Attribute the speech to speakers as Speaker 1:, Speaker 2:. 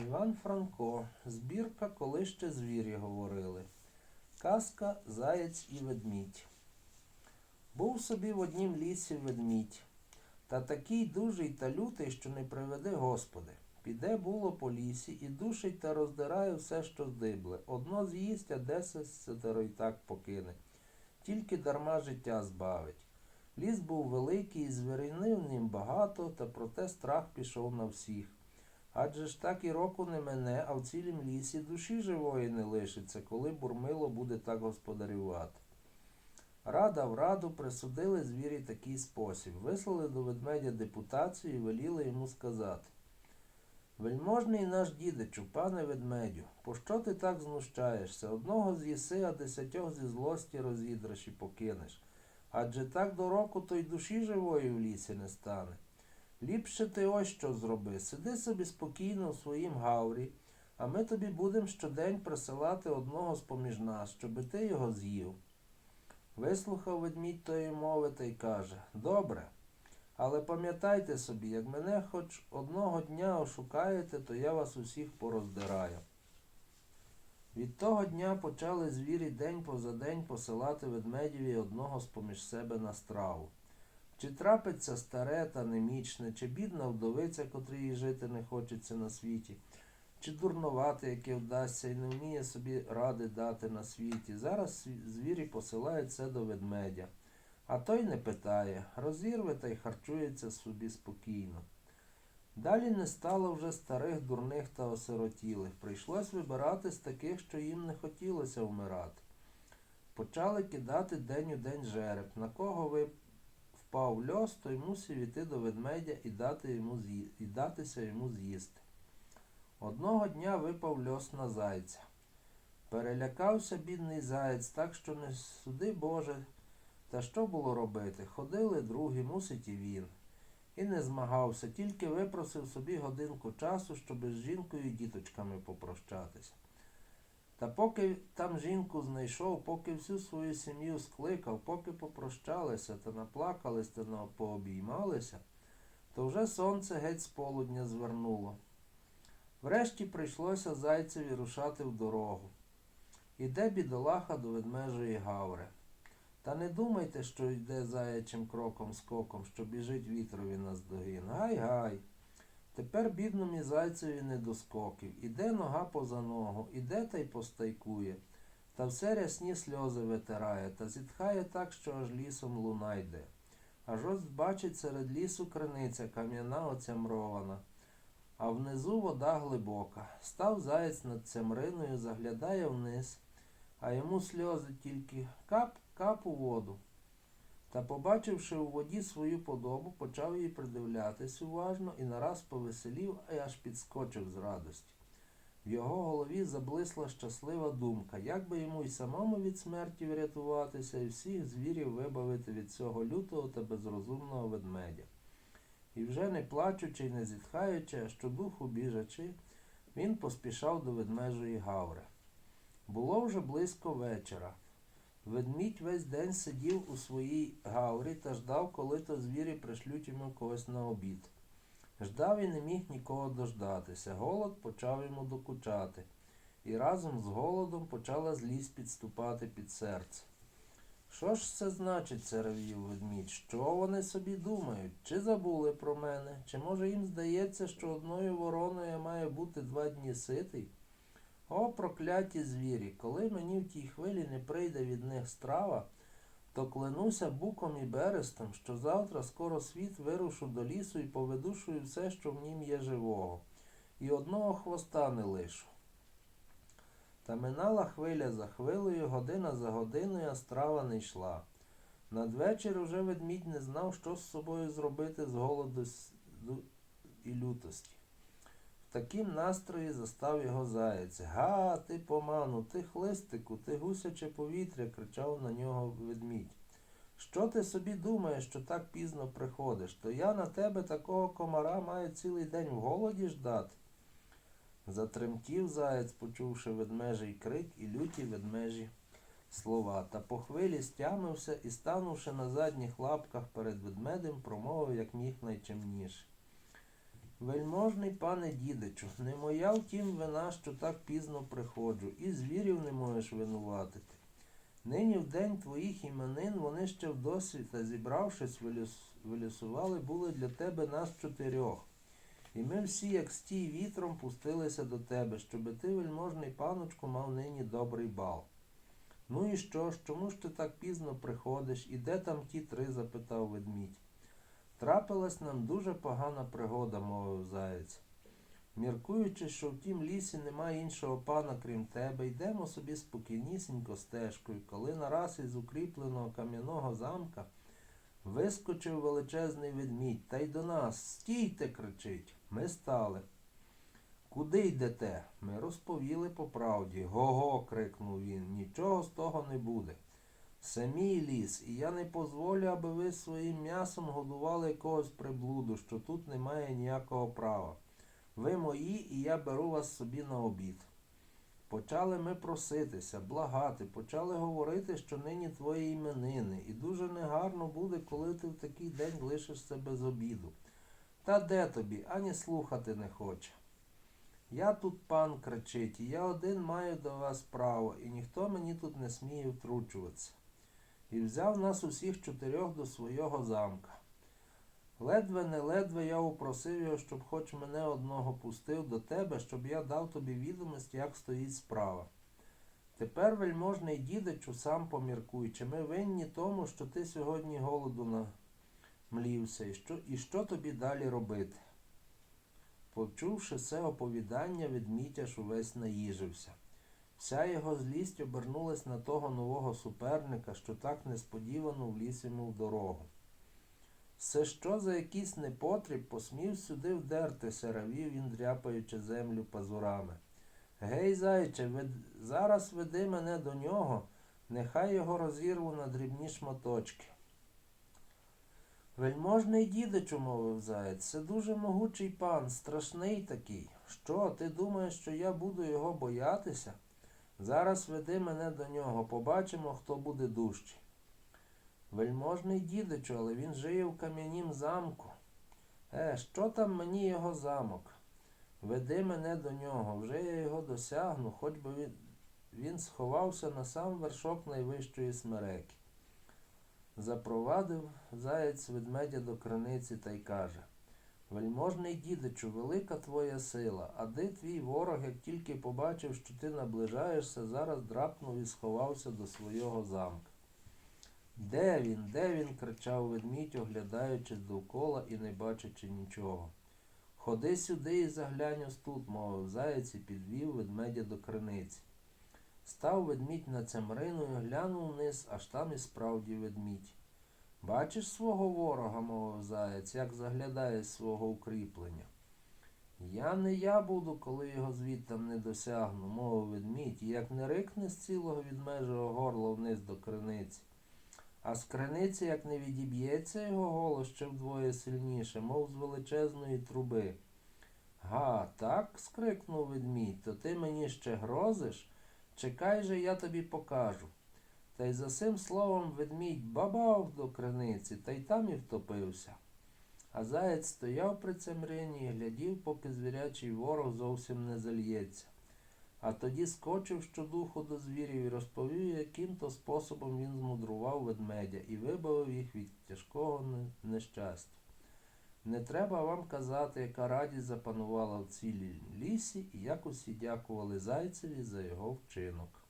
Speaker 1: Іван Франко. Збірка коли ще звірі говорили. Казка Заєць і ведмідь. Був собі в однім лісі ведмідь, та такий дужий та лютий, що не приведи Господи. Піде було по лісі і душить та роздирає все, що здибле. Одно з'їсть, а десятеро й так покине. Тільки дарма життя збавить. Ліс був великий, і звірини в нім багато, та проте страх пішов на всіх. Адже ж так і року не мене, а в цілім лісі душі живої не лишиться, коли бурмило буде так господарювати. Рада в раду присудили звірі такий спосіб. Вислали до ведмедя депутацію і веліли йому сказати. Вельможний наш дідичу, пане ведмедю, пощо ти так знущаєшся? Одного з'їси, а десятьох зі злості розідраш і покинеш. Адже так до року то й душі живої в лісі не стане. Ліпше ти ось що зроби. Сиди собі спокійно у своїм гаврі, а ми тобі будемо щодень присилати одного з поміж нас, щоби ти його з'їв. Вислухав ведмідь тої мови та й каже Добре, але пам'ятайте собі, як мене хоч одного дня ошукаєте, то я вас усіх пороздираю. Від того дня почали звірі день поза день посилати ведмедєві одного з поміж себе на страву. Чи трапиться старе та немічне, чи бідна вдовиця, котрій жити не хочеться на світі, чи дурнувате, яке вдасться і не вміє собі ради дати на світі. Зараз звірі посилають це до ведмедя, а той не питає, розірве та й харчується собі спокійно. Далі не стало вже старих, дурних та осиротілих. Прийшлось вибирати з таких, що їм не хотілося вмирати. Почали кидати день у день жереб. На кого ви впав льос, той мусив іти до ведмедя і, дати йому і датися йому з'їсти. Одного дня випав льос на зайця. Перелякався бідний заєць, так що не суди Боже. Та що було робити? Ходили другі, мусить і він. І не змагався, тільки випросив собі годинку часу, щоб з жінкою і діточками попрощатися. Та поки там жінку знайшов, поки всю свою сім'ю скликав, поки попрощалися та наплакались та пообіймалися, то вже сонце геть з полудня звернуло. Врешті прийшлося зайцеві рушати в дорогу. Іде бідолаха до ведмежої гаври. Та не думайте, що йде заячим кроком скоком, що біжить вітрові наздогін. Гай-гай. Тепер бідному зайцеві не до скоків. Іде нога поза ногу, іде та й постайкує. Та все рясні сльози витирає, та зітхає так, що аж лісом луна йде. Аж ось бачить серед лісу криниця кам'яна оцямрована, а внизу вода глибока. Став заєць над цямриною, заглядає вниз, а йому сльози тільки кап, кап у воду. Та, побачивши у воді свою подобу, почав її придивлятись уважно і нараз повеселів, а аж підскочив з радості. В його голові заблисла щаслива думка, як би йому й самому від смерті врятуватися, і всіх звірів вибавити від цього лютого та безрозумного ведмедя. І вже не плачучи й не зітхаючи, а щодуху біжачи, він поспішав до ведмежої гаври. Було вже близько вечора. Ведмідь весь день сидів у своїй гаврі та ждав, коли то звірі пришлють йому когось на обід. Ждав і не міг нікого дождатися. Голод почав йому докучати, і разом з голодом почала злість підступати під серце. Що ж це значить, це ведмідь? Що вони собі думають? Чи забули про мене? Чи може їм здається, що одною вороною я маю бути два дні ситий? О, прокляті звірі, коли мені в тій хвилі не прийде від них страва, то клянуся буком і берестом, що завтра скоро світ вирушу до лісу і повидушую все, що в нім є живого, і одного хвоста не лишу. Та минала хвиля за хвилею, година за годиною, а страва не йшла. Надвечір уже ведмідь не знав, що з собою зробити з голоду і лютості. В такім настрої застав його заєць. Га, ти поману, ти хлистику, ти гусяче повітря, кричав на нього ведмідь. Що ти собі думаєш, що так пізно приходиш? То я на тебе такого комара маю цілий день в голоді ждати. Затремтів заєць, почувши ведмежий крик і люті ведмежі слова, та по хвилі стямився і, станувши на задніх лапках перед ведмедем, промовив як міг найчемніше. Вельможний пане дідичу, не моя втім вина, що так пізно приходжу, і звірів не можеш винуватити. Нині в день твоїх іменин вони ще вдосвіта, зібравшись, вилюсували були для тебе нас чотирьох. І ми всі, як стій вітром, пустилися до тебе, щоби ти, вельможний паночку, мав нині добрий бал. Ну і що ж, чому ж ти так пізно приходиш, і де там ті три? запитав ведмідь. Трапилась нам дуже погана пригода, мовив заєць. Міркуючи, що в тім лісі немає іншого пана, крім тебе, йдемо собі спокійнісінько стежкою, коли нараз із укріпленого кам'яного замка вискочив величезний ведмідь, та й до нас стійте, кричить. Ми стали. Куди йдете? Ми розповіли по правді. Го-го, крикнув він. Нічого з того не буде. Це мій ліс, і я не позволю, аби ви своїм м'ясом годували якогось приблуду, що тут немає ніякого права. Ви мої, і я беру вас собі на обід. Почали ми проситися, благати, почали говорити, що нині твої іменини, і дуже негарно буде, коли ти в такий день лишишся без обіду. Та де тобі, ані слухати не хоче. Я тут пан кричить, і я один маю до вас право, і ніхто мені тут не сміє втручуватися. І взяв нас усіх чотирьох до свого замка. Ледве не ледве я упросив його, щоб хоч мене одного пустив до тебе, щоб я дав тобі відомість, як стоїть справа. Тепер, вельможний дідичу, сам поміркуй, чи ми винні тому, що ти сьогодні голоду намлівся, і що, і що тобі далі робити? Почувши це оповідання, ведмідь увесь наїжився. Вся його злість обернулась на того нового суперника, що так несподівано вліз йому в дорогу. Це що за якийсь непотріб посмів сюди вдертися, равів він, дряпаючи землю пазурами. Гей, зайче, вед... зараз веди мене до нього, нехай його розірву на дрібні шматочки. Вельможний дідичу, мовив заєць, це дуже могучий пан, страшний такий. Що, ти думаєш, що я буду його боятися? Зараз веди мене до нього, побачимо, хто буде дужчий. Вельможний дідичу, але він жиє в кам'янім замку. Е, що там мені його замок? Веди мене до нього, вже я його досягну, хоч би він, він сховався на сам вершок найвищої смереки. Запровадив заєць ведмедя до криниці та й каже Вельможний дідичу, велика твоя сила, а де твій ворог, як тільки побачив, що ти наближаєшся, зараз драпнув і сховався до свого замка. Де він, де він? кричав ведмідь, оглядаючись довкола і не бачачи нічого. Ходи сюди і заглянь ось тут, мовив заєць і підвів ведмедя до криниці. Став ведмідь на цямрину і глянув вниз, аж там і справді ведмідь. Бачиш свого ворога, мовив заєць, як заглядає з свого укріплення. Я не я буду, коли його звідтам не досягну, мовив ведмідь, і як не рикне з цілого відмежого горла вниз до криниці. А з криниці, як не відіб'ється його голос ще вдвоє сильніше, мов з величезної труби. Га, так? скрикнув ведмідь, то ти мені ще грозиш? Чекай же, я тобі покажу. Та й за цим словом ведмідь бабав до криниці, та й там і втопився. А заєць стояв при цемрині і глядів, поки звірячий ворог зовсім не зальється. А тоді скочив щодуху до звірів і розповів, яким то способом він змудрував ведмедя і вибавив їх від тяжкого нещастя. Не треба вам казати, яка радість запанувала в цілій лісі, і як усі дякували зайцеві за його вчинок.